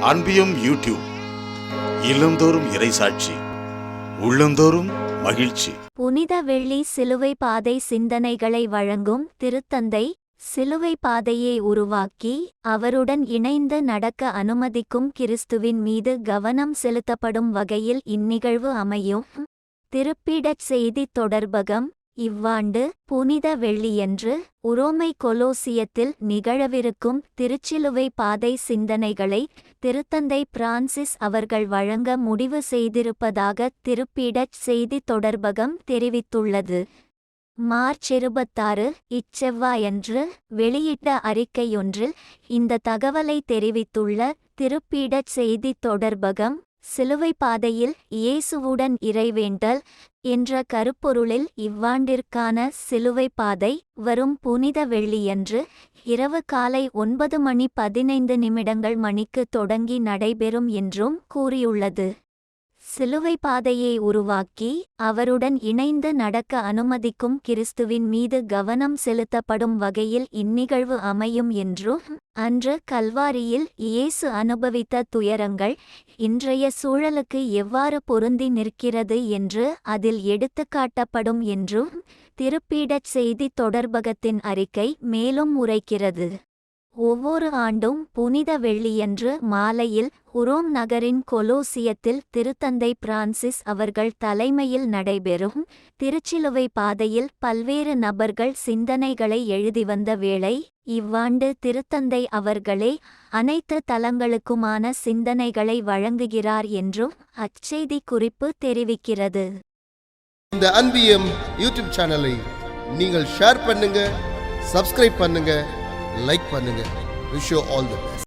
அன்பியும் YouTube இல்லந்தோறும் இறைசாட்சி உள்ளந்தோறும் மகிழ்ச்சி. புனித வெள்ளி சிலுவை பாதை சிந்தனைகளை வழங்கும் திருத்தந்தை சிலுவை பாதையை உருவாக்கி அவருடன் இணைந்து நடக்க அனுமதிக்கும் கிறிஸ்துவின் மீது கவனம் செலுத்தப்படும் வகையில் இந்நிகழ்வு அமையும். திருப்பிடச் செய்தி தொடர்பகம் இவ்வாண்டு புனித வெள்ளியன்று உரோமை கொலோசியத்தில் நிகழவிருக்கும் திருச்சிலுவை பாதை சிந்தனைகளை திருத்தந்தை பிரான்சிஸ் அவர்கள் வழங்க முடிவு செய்திருப்பதாக திருப்பிடச் செய்தி தொடர்பகம் தெரிவித்துள்ளது. மார்ச் இருபத்தாறு இச்செவ்வாயன்று வெளியிட்ட அறிக்கையொன்றில் இந்த தகவலை தெரிவித்துள்ள திருப்பீடச் செய்தி தொடர்பகம் சிலுவை பாதையில் இயேசுவுடன் இறைவேண்டல் என்ற கருப்பொருளில் இவ்வாண்டிற்கான சிலுவை பாதை வரும் புனித வெள்ளியன்று இரவு காலை ஒன்பது மணி பதினைந்து நிமிடங்கள் மணிக்கு தொடங்கி நடைபெறும் என்றும் கூறியுள்ளது. சிலுவை பாதையை உருவாக்கி அவருடன் இணைந்து நடக்க அனுமதிக்கும் கிறிஸ்துவின் மீது கவனம் செலுத்தப்படும் வகையில் இந்நிகழ்வு அமையும் என்றும் அன்று கல்வாரியில் இயேசு அனுபவித்த துயரங்கள் இன்றைய சூழலுக்கு எவ்வாறு பொருந்தி நிற்கிறது என்று அதில் எடுத்துக்காட்டப்படும் என்றும் திருப்பீடச் செய்தி தொடர்பகத்தின் அறிக்கை மேலும் உரைக்கிறது. ஒவ்வொரு ஆண்டும் புனித வெள்ளியன்று மாலையில் உரோம் நகரின் கொலோசியத்தில் திருத்தந்தை பிரான்சிஸ் அவர்கள் தலைமையில் நடைபெறும் திருச்சிலுவை பாதையில் பல்வேறு நபர்கள் சிந்தனைகளை எழுதி வந்த வேளை இவ்வாண்டு திருத்தந்தை அவர்களே அனைத்து தலங்களுக்குமான சிந்தனைகளை வழங்குகிறார் என்றும் அச்செய்தி குறிப்பு தெரிவிக்கிறது. இந்த அன்பியம் யூடியூப் சேனலை நீங்கள் ஷேர் பண்ணுங்க சப்ஸ்கிரைப் பண்ணுங்க. லைக் பண்ணுங்க. Wish all the best